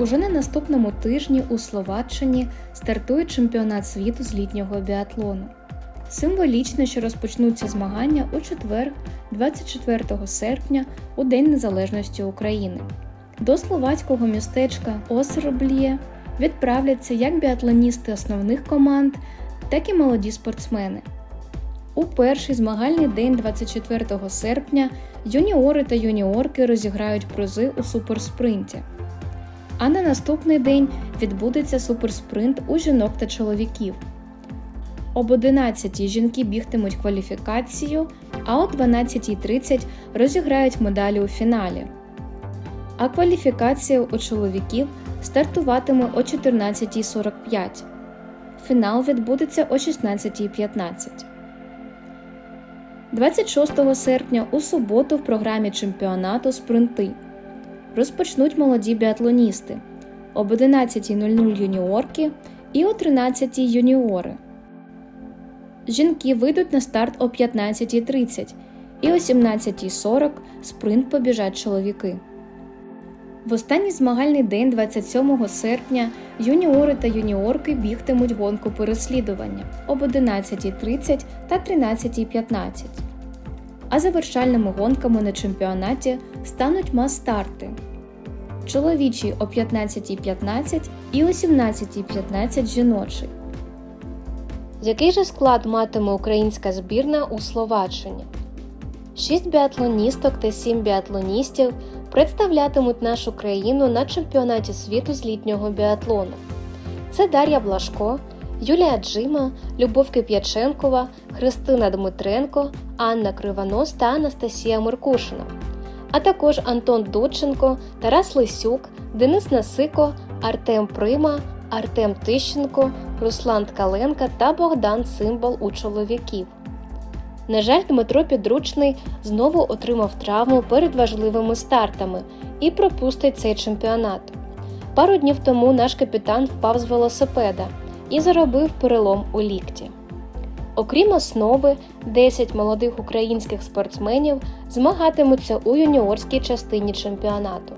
Уже на наступному тижні у Словаччині стартує чемпіонат світу з літнього біатлону. Символічно, що розпочнуться змагання у четвер, 24 серпня, у День Незалежності України. До словацького містечка Осерблє відправляться як біатлоністи основних команд, так і молоді спортсмени. У перший змагальний день 24 серпня юніори та юніорки розіграють призи у суперспринті. А на наступний день відбудеться суперспринт у жінок та чоловіків. Об 11 жінки бігтимуть кваліфікацію, а о 12.30 розіграють медалі у фіналі. А кваліфікація у чоловіків стартуватиме о 14.45. Фінал відбудеться о 16.15. 26 серпня у суботу в програмі чемпіонату спринти розпочнуть молоді біатлоністи об 11.00 юніорки і о 13.00 юніори. Жінки вийдуть на старт о 15.30 і о 17.40 спринт побіжать чоловіки. В останній змагальний день 27 серпня юніори та юніорки бігтимуть гонку переслідування об 11.30 та 13.15. А завершальними гонками на чемпіонаті стануть мас-старти. Чоловічий о 15.15 і о 17.15 жіночий. Який же склад матиме українська збірна у Словаччині? Шість біатлоністок та сім біатлоністів представлятимуть нашу країну на чемпіонаті світу з літнього біатлону. Це Дар'я Блашко, Юлія Джима, Любов Кип'яченкова, Христина Дмитренко, Анна Кривонос та Анастасія Меркушина, а також Антон Дудченко, Тарас Лисюк, Денис Насико, Артем Прима, Артем Тищенко, Руслан Ткаленка та Богдан Цимбал у чоловіків. На жаль, Дмитро Підручний знову отримав травму перед важливими стартами і пропустить цей чемпіонат. Пару днів тому наш капітан впав з велосипеда і заробив перелом у лікті. Окрім основи, 10 молодих українських спортсменів змагатимуться у юніорській частині чемпіонату.